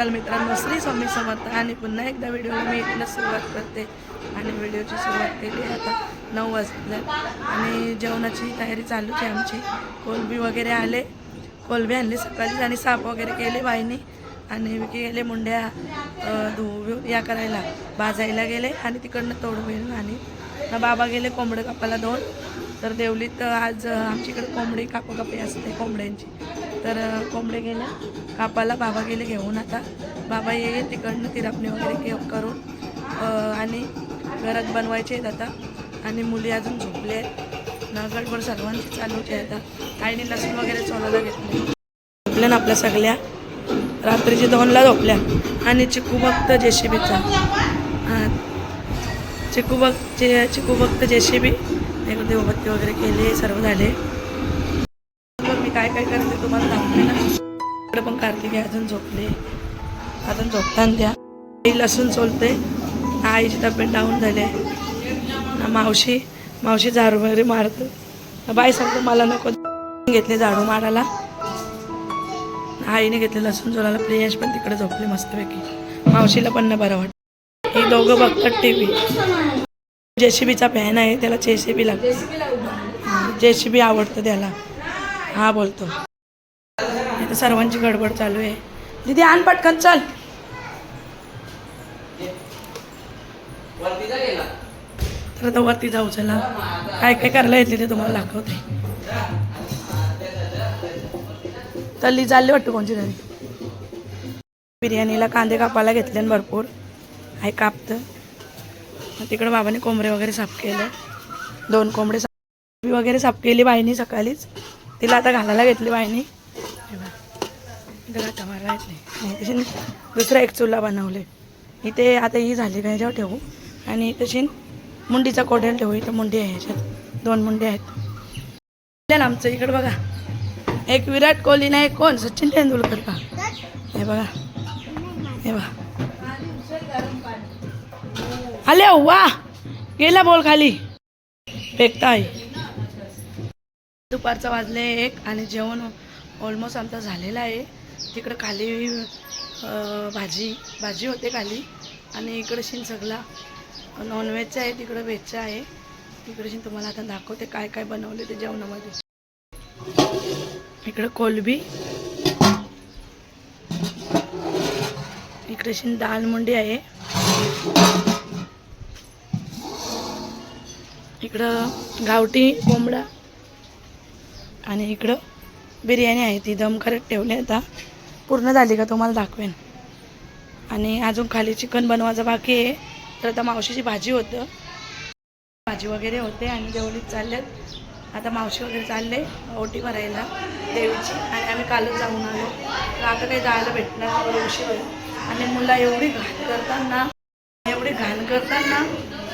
सकाळ मित्रांनो श्री स्वामी समर्थ. आणि पुन्हा एकदा व्हिडिओला मी इथनं सुरुवात करते. आणि व्हिडिओची सुरुवात केली आता नऊ वाजल्या आणि जेवणाची तयारी चालूच आहे आमची. कोलबी वगैरे आले. कोलबी आणली सकाळीच आणि साप वगैरे केले बाईनी. आणि विकी गेले मुंड्या धुवू या करायला. भाजायला गेले आणि तिकडनं तोडून येऊन आणि बाबा गेले कोंबडं कापायला दोन. तर देवलीत आज आमच्याकडे कोंबडी कापोकापी असते कोंबड्यांची. तर कोंबडे गेले कापाला बाबा गेले घेऊन आता. बाबा येईल तिकडनं तिरापणी वगैरे घेऊन करून. आणि घरात बनवायचे आहेत आता. आणि मुली अजून झोपले आहेत. नगडभर सर्वांची चालूच आहे आता. आईने लसूण वगैरे चोलायला घेतले. झोपल्या ना आपल्या सगळ्या. रात्रीची दोनला झोपल्या. आणि चिकू बघतं जेसीबीचा. हां. चिकू बघ जे चिकू भक्त जेसीबी. इकडे देवबत्ती वगैरे केले सर्व झाले. मग मी काय काय करते तुम्हाला दाखवले ना. इकडे पण कार्तिक आहे अजून झोपले. अजून झोपताना द्या आई लसूण सोलते. आईची तब्येत डाऊन झाली. आहे मावशी मावशी झाडू वगैरे मारते. बाई सांगतो मला नको घेतले झाडू मारायला. आईने घेतले लसूण सोलायला. प्रियश पण तिकडे झोपले मस्तपैकी. मावशीला पण ना बरं वाटतं. हे दोघं बघतात टी व्ही जेसीबीचा फॅन आहे त्याला जेसीबी लागते जेसीबी आवडतं त्याला. हा बोलतो. इथं सर्वांची गडबड चालू आहे. दीदी आण पटकन चल. तर आता वरती जाऊ चला. काय काय करायला येते ते तुम्हाला दाखवते. तल्ली चालली वाटतं कोणची तरी. बिर्याणीला कांदे कापायला घेतले भरपूर. आहे कापतं. तिकडं बाबाने कोंबडे वगैरे साफ केलं. दोन कोंबडे साफ वगैरे साफ केली बाईनी सकाळीच. तिला आता घालायला घेतली बाईनी. हे बघ. मारायला तशी दुसरा एक चुला बनवले. इथे आता ही झाली का ह्याच्यावर ठेवू. आणि तशी मुंडीचा कोडेल ठेवू. इथं मुंडी आहे ह्याच्यात. दोन मुंडे आहेत. ना आमचं इकडं बघा. एक विराट कोहली नाही एक कोण? सचिन तेंडुलकर का? हे बघा. हे बघा. आले हो, वा. गेला बोल खाली. फेकताय दुपारचं वाजले एक आणि जेवण ऑलमोस्ट आमचं झालेलं आहे. तिकडं खाली भाजी भाजी होते खाली. आणि इकडं शिन सगळा. नॉनव्हेजचं आहे तिकडं व्हेजचं आहे. तिकडे तुम्हाला आता दाखवते काय काय बनवले ते जेवणामध्ये. इकडं कोलबी. इकडे शिन मुंडी आहे. इकडं गावठी कोंबडा आणि इकडं बिर्याणी आहे ती दम करत ठेवली आता. पूर्ण झाली का तुम्हाला दाखवेन. आणि अजून खाली चिकन बनवायचं बाकी आहे. तर आता मावशीची भाजी होतं. भाजी वगैरे होते आणि देवलीत चालल्यात. आता मावशी वगैरे चालले ओटी भरायला देवीची. आणि आम्ही कालच जाऊन आलो. तर आता काही जायला भेटणार उशीर होईल. आणि मुलं एवढी घाण करताना एवढी घाण करताना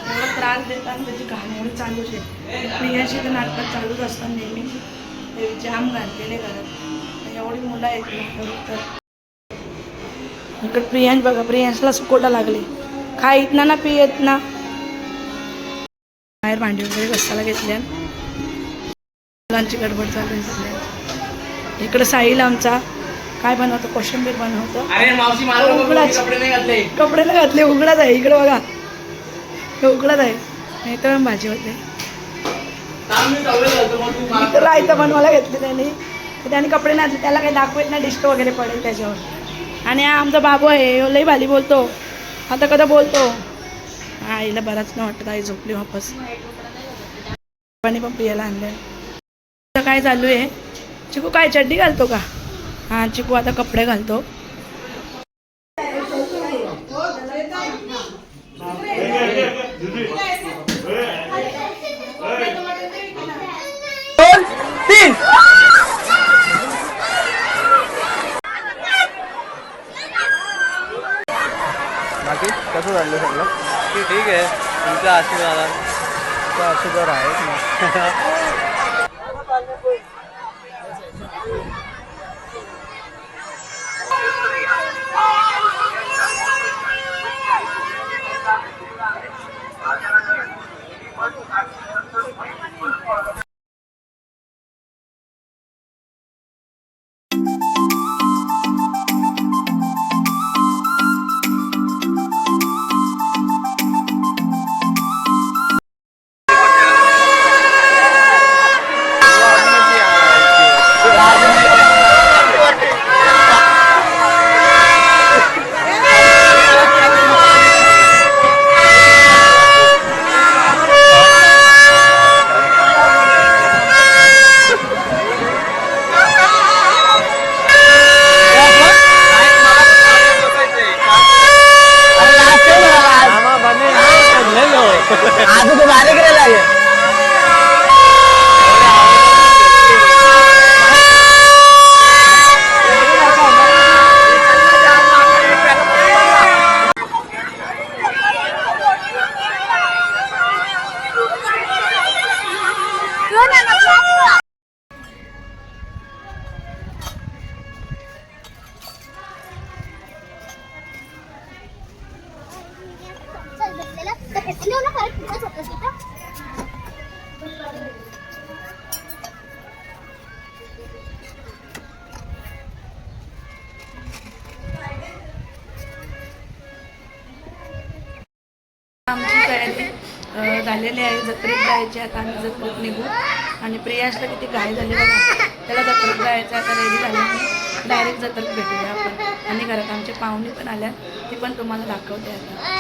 एवढा त्रास देतात त्याची घाण एवढी चालूच आहे प्रियाशी तर नाटकात चालूच असतात नेहमी. ते जाम घाललेले घरात. एवढी मुलं आहेत तर. इकडे प्रियांश बघा प्रियांशला सुकोटा लागले. खाईत ना ना पियत ना बाहेर भांडी वगैरे घसायला घेतल्या मुलांची गडबड चालू आहे सगळ्या इकडं साईला आमचा. काय बनवतो? कोशिंबीर बनवतो. उघडाच. कपडे घातले. उघडाच आहे. इकडं बघा. हे उघडत आहे. नाही तर भाजी होते. थांब मी सवय घालतो, रायतं बनवायला घेतले त्याने. तर त्याने कपडे नाही त्याला काही दाखवत नाही डिस्ट वगैरे पडेल त्याच्यावर. आणि हा आमचा बाबू आहे ह्यो लई भाली बोलतो. आता कदा बोलतो. हा आईला बराच नाही वाटत. आई झोपली वापस. पाणी पण पियाला आणलं काय चालू आहे? चिकू काय चड्डी घालतो का? हां चिकू आता कपडे घालतो. बाकी कसं चाललं सगळं ठीक आहे. तुमच्या आशीर्वादात तर असे Perdónanos. झालेली आहे. जत्रेत जायचे आता आम्ही जत्रेत निघू. आणि प्रियाशला किती घाई झाली त्याला जत्रेत जायचं आता रेडी झालं डायरेक्ट जत्रेत भेटूया आपण. आणि घरात आमचे पाहुणे पण आल्या ती पण तुम्हाला दाखवते आता.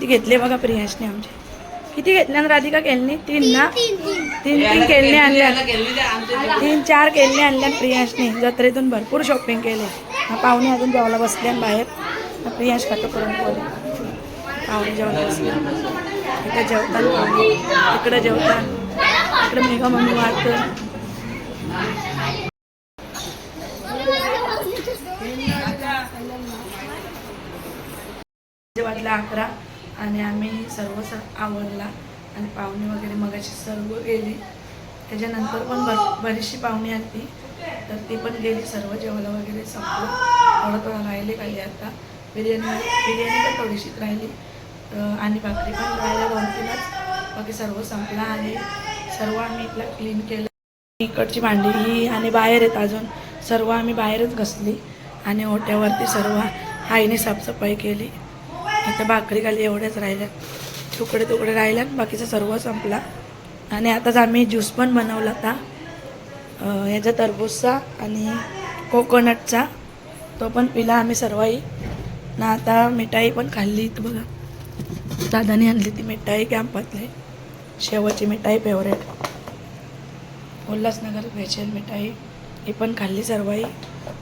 किती घेतले बघा प्रियाशने आमचे? किती घेतल्या ना राधिका केलनी? तीन ना? तीन तीन केलने आणल्या तीन चार केलने आणल्या प्रियाशने. जत्रेतून भरपूर शॉपिंग केले. हा पाहुणे अजून जेवायला बसल्या बाहेर. प्रियाश खातो करून बोल पाहुणे जेवायला बसले. इकडे जेवतात पाहुणे. इकडे जेवतात. इकडे मेघा मम्मी वाटतं वाजले अकरा. आणि आम्ही सर्व स आणि पाहुणे वगैरे मगाशी सर्व गेली. त्याच्यानंतर पण बर बरीचशी पाहुणी आली. तर ती पण गेली सर्व जेवायला वगैरे संपलं. थोडं थोडं राहिले काही आता. बिर्याणी बिर्याणी पण थोडीशीच राहिली. आणि भाकरी पण राहिल्या दोन तीनच. बाकी सर्व संपला आणि सर्व आम्ही इथला क्लीन केलं. इकडची भांडी ही आणि बाहेर आहेत अजून. सर्व आम्ही बाहेरच घसली आणि ओट्यावरती सर्व आईने साफसफाई केली. आता भाकरी खाली एवढ्याच राहिल्या. तुकडे तुकडे राहिल्या. बाकीचं सर्व संपला. आणि आताच आम्ही ज्यूस पण बनवला होता. अं, ह्याचा टरबूजचा आणि कोकोनटचा. तो पण पिला आम्ही सर्वही. ना आता मिठाई पण खाल्ली इथं बघा. दादाने आणली ती मिठाई कॅम्पातली. शेवची मिठाई फेवरेट उल्हासनगर स्पेशल मिठाई. ही पण खाल्ली सर्वही.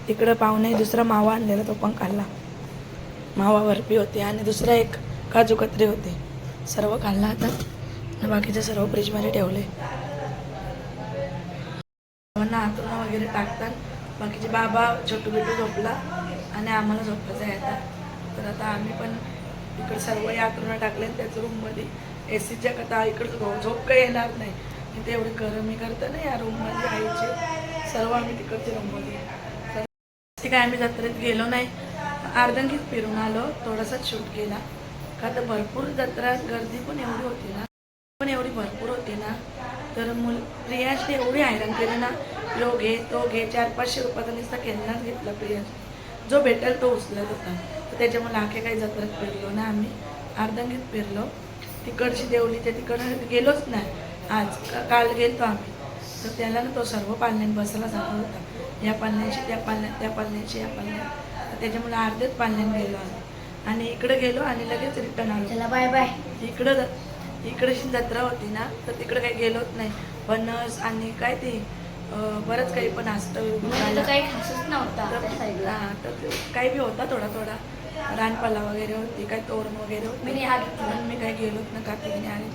तिकडं पाहुणे दुसरा मावा आणलेला तो पण खाल्ला. मावा बर्फी होती आणि दुसरा एक काजू कतरी होती. सर्व खाल्ला आता. आणि बाकीचे सर्व फ्रीजमध्ये ठेवले सर्वांना वगैरे टाकतात. बाकीचे बाबा छोटू बिटू झोपला आणि आम्हाला झोपायचं आहे आता. तर आता आम्ही पण इकडे सर्व यातून टाकले आणि त्याच रूममध्ये ए सीच्या कथा इकडं झोप काही येणार नाही. इथे एवढी गरमी करतं ना या रूममध्ये आईचे. सर्व आम्ही तिकडच्या रूममध्ये. काय आम्ही जत्रेत गेलो नाही. अर्धंगीत फिरून आलो थोडासाच शूट केला. का तर भरपूर जत्रा गर्दी पण एवढी होती ना. पण एवढी भरपूर होती ना. तर मुल प्रियाशने एवढी हैराण केली ना. यो घे तो घे चार पाचशे रुपयाचा नुसता खेळण्याच घेतला प्रियाश. जो भेटेल तो उचलत होता. तर त्याच्यामुळे आखे काही जत्रात फिरलो ना आम्ही. अर्धंगीत फिरलो. तिकडची देवली त्या तिकडं गेलोच नाही. आज का- काल गेलतो आम्ही. तर त्याला ना तो सर्व पालण्यात बसायला झाला होता. या पालण्याची त्या पालण्यात त्या पालण्याची या पालण्यात त्याच्यामुळे अर्धेच पालण्यात गेलो आम्ही. आणि इकडे गेलो आणि लगेच रिटर्न आलो. चला बाय बाय इकडं इकडची जत्रा होती ना तर तिकडं काही गेलोच नाही. फणस आणि काय ते बरंच काही पण असतं. काही खासच नव्हता तर काही बी होता थोडा थोडा. रानपाला वगैरे होती काय तोरण वगैरे होती मी मी काय गेलोच ना कार्तिकीने आणि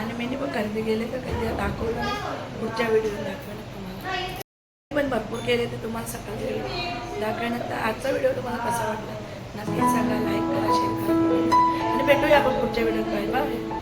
आणि मी पण खरेदी केले तर कधी दाखवलं पुढच्या व्हिडिओ दाखवलं तुम्हाला. पण भरपूर केले ते तुम्हाला सकाळचे व्हिडिओ दाखवण्यात आजचा व्हिडिओ तुम्हाला कसा वाटला? नक्की सांगा लाईक करा शेअर करा. आणि भेटूया आपण पुढच्या व्हिडिओत. Bye bye